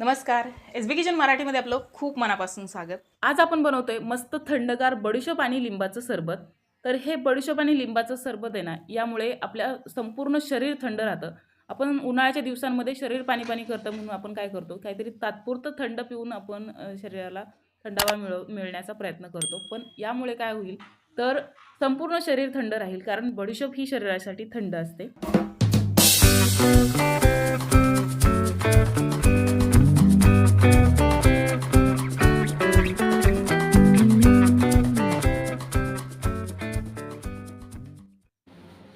नमस्कार. एस बी किचन मराठीमध्ये आपलं खूप मनापासून स्वागत. आज आपण बनवतोय मस्त थंडगार बडीशोप आणि लिंबाचं सरबत. तर हे बडीशोप आणि लिंबाचं सरबत आहे ना यामुळे आपल्या संपूर्ण शरीर थंड राहतं. आपण उन्हाळ्याच्या दिवसांमध्ये शरीर पाणी पाणी करतं म्हणून आपण काय करतो काहीतरी तात्पुरतं थंड पिऊन आपण शरीराला थंडावा मिळव मिळण्याचा प्रयत्न करतो. पण यामुळे काय होईल तर संपूर्ण शरीर थंड राहील कारण बडीशोप ही शरीरासाठी थंड असते.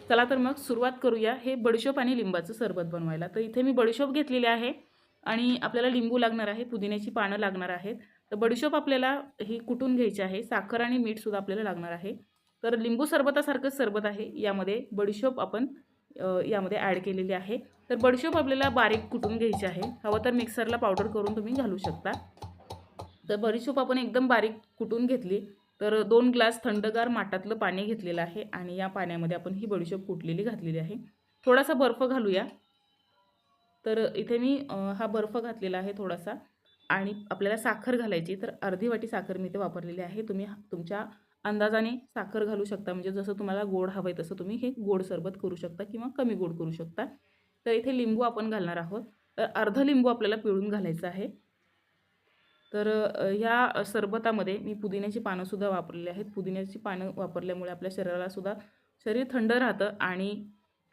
चला तर मग सुरुवात करूया हे बडीशोप आणि लिंबाचं सरबत बनवायला. तर इथे मी बडीशोप घेतलेली आहे आणि आपल्याला लिंबू लागणार आहे पुदिन्याची पानं लागणार आहेत. तर बडीशोप आपल्याला ही कुटून घ्यायची आहे साखर आणि मीठसुद्धा आपल्याला लागणार आहे. तर लिंबू सरबतासारखंच सरबत आहे यामध्ये बडीशोप आपण यामध्ये ॲड केलेली आहे. तर बडीशोप आपल्याला बारीक कुटून घ्यायची आहे. हवं तर मिक्सरला पावडर करून तुम्ही घालू शकता. तर बडीशोप आपण एकदम बारीक कुटून घेतली. तर दोन ग्लास थंडगार माठातलं पाणी घेतलेलं आहे आणि या पाण्यामध्ये आपण ही बडीशोप कुटलेली घातलेली आहे. थोडासा बर्फ घालूया. तर इथे मी हा बर्फ घातलेला आहे थोडासा आणि आपल्याला साखर घालायची तर अर्धी वाटी साखर मी इथे वापरलेली आहे. तुम्ही तुमच्या अंदाजाने साखर घालू शकता. म्हणजे जसं तुम्हाला गोड हवं आहे तसं तुम्ही हे गोड सरबत करू शकता किंवा कमी गोड करू शकता. तर इथे लिंबू आपण घालणार आहोत. तर अर्ध लिंबू आपल्याला पिळून घालायचं आहे. तर ह्या सरबतामध्ये मी पुदिन्याची पानंसुद्धा वापरलेली आहेत. पुदिन्याची पानं वापरल्यामुळे आपल्या शरीरालासुद्धा शरीर थंड राहतं आणि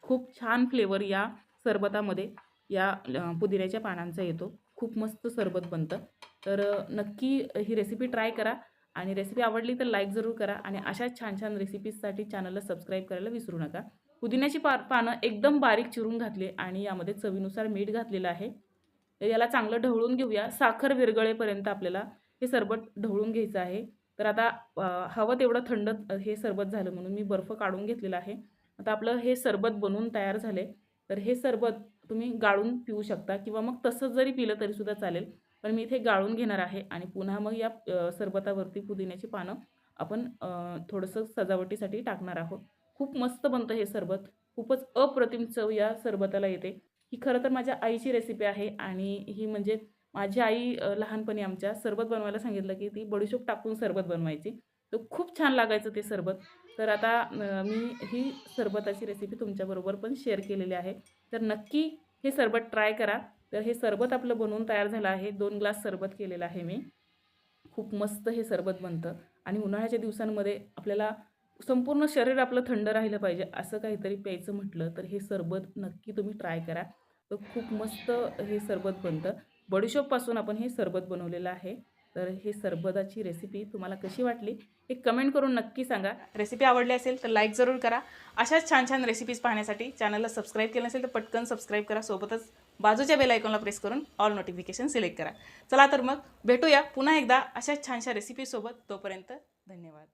खूप छान फ्लेवर या सरबतामध्ये या पुदिन्याच्या पानांचा येतो. खूप मस्त सरबत बनतं. तर नक्की ही रेसिपी ट्राय करा आणि रेसिपी आवडली तर लाईक जरूर करा आणि अशा छान छान रेसिपीजसाठी चॅनलला सबस्क्राईब करायला विसरू नका. पुदिन्याची पा पानं एकदम बारीक चिरून घातली आणि यामध्ये चवीनुसार मीठ घातलेलं आहे. याला चांगलं ढवळून घेऊया. साखर विरगळेपर्यंत आपल्याला हे सरबत ढवळून घ्यायचं आहे. तर आता हवं तेवढं थंड हे सरबत झालं म्हणून मी बर्फ काढून घेतलेला आहे. आता आपलं हे सरबत बनवून तयार झाले तर हे सरबत तुम्ही गाळून पिऊ शकता किंवा मग तसंच जरी पिलं तरीसुद्धा चालेल. पण मी इथे गाळून घेणार आहे आणि पुन्हा मग या सरबतावरती पुदिन्याची पानं आपण थोडंसं सजावटीसाठी टाकणार आहोत. खूप मस्त बनतं हे सरबत. खूपच अप्रतिम चव या सरबताला येते. ही खरं तर माझ्या आईची रेसिपी आहे आणि ही म्हणजे माझी आई लहानपणी आमच्या सरबत बनवायला सांगितलं की ती बडीशोप टाकून सरबत बनवायची. तर खूप छान लागायचं ते सरबत. तर आता मी ही सरबताची रेसिपी तुमच्याबरोबर पण शेअर केलेली आहे. तर नक्की हे सरबत ट्राय करा. तर हे सरबत आपलं बनवून तयार झालं आहे. दोन ग्लास सरबत केलेलं आहे मी. खूप मस्त हे सरबत बनतं. आणि उन्हाळ्याच्या दिवसांमध्ये आपल्याला संपूर्ण शरीर आपलं थंड राहिलं पाहिजे असं काहीतरी प्यायचं म्हटलं तर हे सरबत नक्की तुम्ही ट्राय करा. तर खूप मस्त हे सरबत बनतं. बडीशोपपासून आपण हे सरबत बनवलेलं आहे. तर हे सरबताची रेसिपी तुम्हाला कशी वाटली हे कमेंट करून नक्की सांगा. रेसिपी आवडली असेल तर लाईक जरूर करा. अशाच छान छान रेसिपीज पाहण्यासाठी चॅनलला सबस्क्राईब केलं नसेल तर पटकन सबस्क्राईब करा. सोबतच बाजूच्या बेल आयकॉनला प्रेस करून ऑल नोटिफिकेशन सिलेक्ट करा. चला तर मग भेटूया पुन्हा एकदा अशाच छानशा रेसिपीसोबत तोपर्यंत धन्यवाद.